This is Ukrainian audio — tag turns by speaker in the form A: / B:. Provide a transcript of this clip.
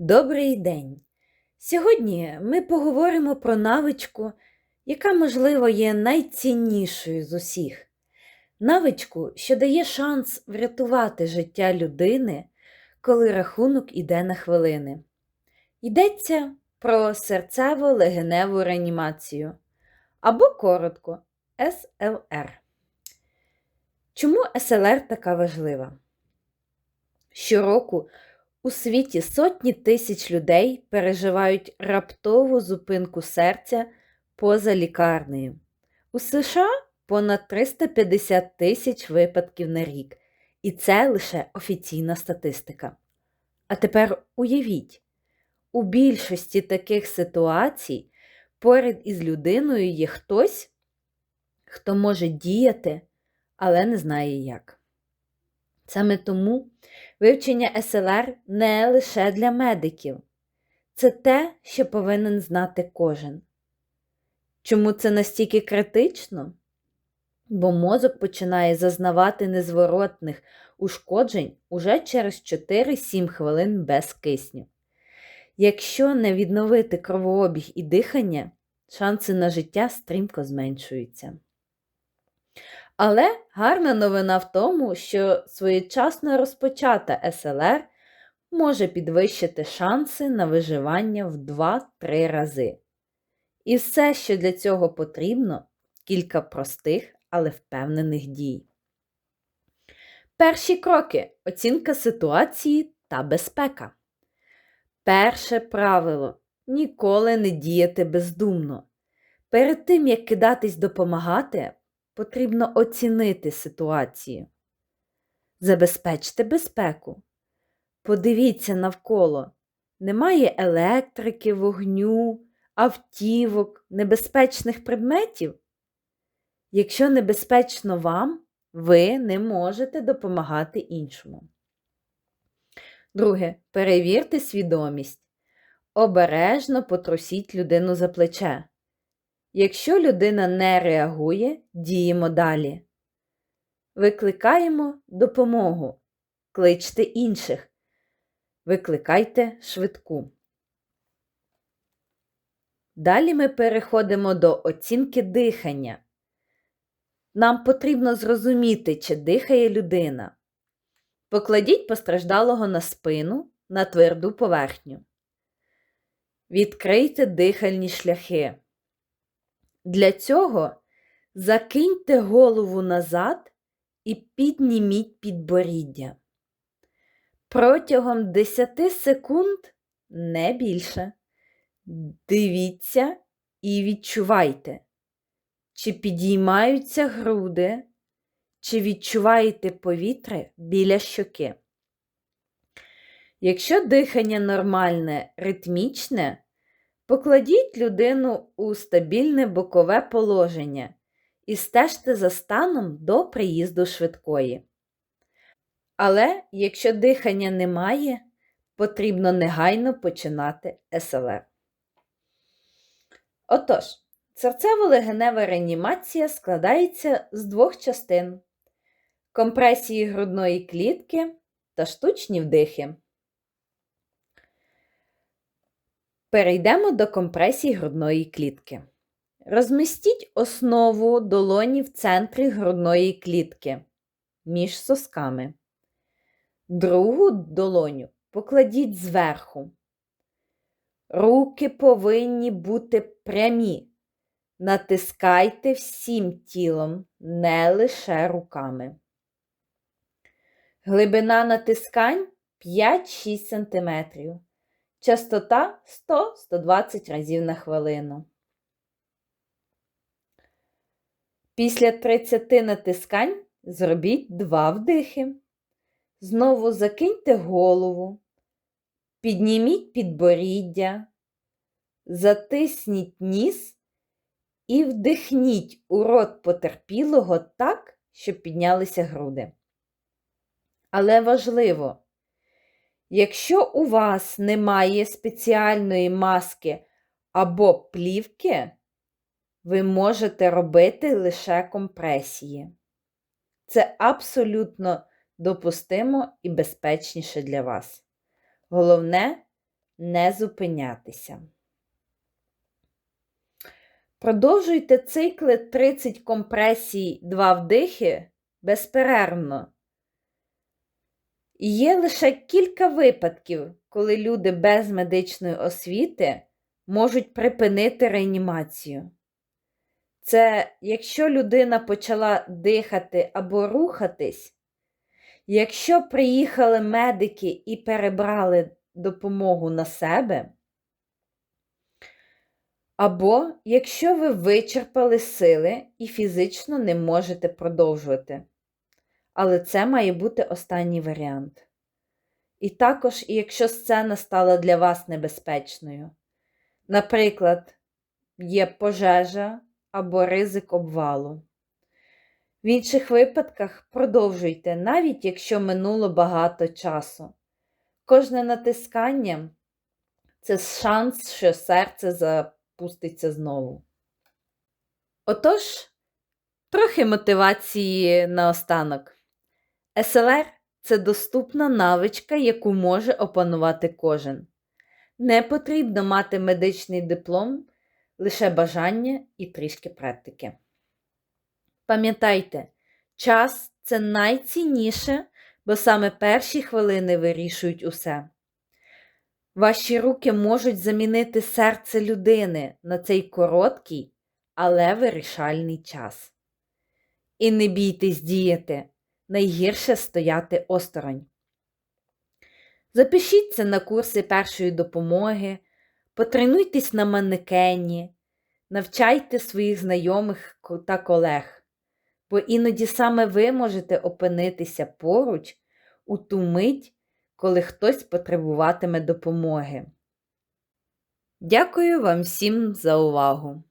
A: Добрий день! Сьогодні ми поговоримо про навичку, яка, можливо, є найціннішою з усіх. Навичку, що дає шанс врятувати життя людини, коли рахунок іде на хвилини. Йдеться про серцево-легеневу реанімацію або коротко СЛР. Чому СЛР така важлива? Щороку у світі сотні тисяч людей переживають раптову зупинку серця поза лікарнею. У США понад 350 тисяч випадків на рік, і це лише офіційна статистика. А тепер уявіть, у більшості таких ситуацій поряд із людиною є хтось, хто може діяти, але не знає як. Саме тому вивчення СЛР не лише для медиків, це те, що повинен знати кожен. Чому це настільки критично? Бо мозок починає зазнавати незворотних ушкоджень уже через 4-7 хвилин без кисню. Якщо не відновити кровообіг і дихання, шанси на життя стрімко зменшуються. Але гарна новина в тому, що своєчасно розпочата СЛР може підвищити шанси на виживання в 2-3 рази. І все, що для цього потрібно, кілька простих, але впевнених дій. Перші кроки оцінка ситуації та безпека. Перше правило ніколи не діяти бездумно. Перед тим, як кидатись допомагати, потрібно оцінити ситуацію. Забезпечте безпеку. Подивіться навколо. Немає електрики, вогню, автівок, небезпечних предметів. Якщо небезпечно вам, ви не можете допомагати іншому. Друге. Перевірте свідомість. Обережно потрусіть людину за плече. Якщо людина не реагує, діємо далі. Викликаємо допомогу. Кличте інших. Викликайте швидку. Далі ми переходимо до оцінки дихання. Нам потрібно зрозуміти, чи дихає людина. Покладіть постраждалого на спину на тверду поверхню. Відкрийте дихальні шляхи. Для цього закиньте голову назад і підніміть підборіддя. Протягом 10 секунд не більше. Дивіться і відчувайте, чи підіймаються груди, чи відчуваєте повітря біля щоки. Якщо дихання нормальне, ритмічне, покладіть людину у стабільне бокове положення і стежте за станом до приїзду швидкої. Але якщо дихання немає, потрібно негайно починати СЛР. Отож, серцево-легенева реанімація складається з двох частин компресії грудної клітки та штучні вдихи. Перейдемо до компресії грудної клітки. Розмістіть основу долоні в центрі грудної клітки між сосками. Другу долоню покладіть зверху. Руки повинні бути прямі. Натискайте всім тілом, не лише руками. Глибина натискань 5-6 см. Частота 100-120 разів на хвилину. Після 30 натискань зробіть два вдихи. Знову закиньте голову, підніміть підборіддя, затисніть ніс і вдихніть у рот потерпілого так, щоб піднялися груди. Але важливо, якщо у вас немає спеціальної маски або плівки, ви можете робити лише компресії. Це абсолютно допустимо і безпечніше для вас. Головне не зупинятися. Продовжуйте цикли 30 компресій 2 вдихи безперервно. Є лише кілька випадків, коли люди без медичної освіти можуть припинити реанімацію. Це якщо людина почала дихати або рухатись, якщо приїхали медики і перебрали допомогу на себе, або якщо ви вичерпали сили і фізично не можете продовжувати. Але це має бути останній варіант. І також, якщо сцена стала для вас небезпечною. Наприклад, є пожежа або ризик обвалу. В інших випадках продовжуйте, навіть якщо минуло багато часу. Кожне натискання це шанс, що серце запуститься знову. Отож, трохи мотивації наостанок. СЛР це доступна навичка, яку може опанувати кожен. Не потрібно мати медичний диплом, лише бажання і трішки практики. Пам'ятайте, час це найцінніше, бо саме перші хвилини вирішують усе. Ваші руки можуть замінити серце людини на цей короткий, але вирішальний час. І не бійтесь діяти, найгірше стояти осторонь. Запишіться на курси першої допомоги, потренуйтесь на манекені, навчайте своїх знайомих та колег, бо іноді саме ви можете опинитися поруч у ту мить, коли хтось потребуватиме допомоги. Дякую вам всім за увагу!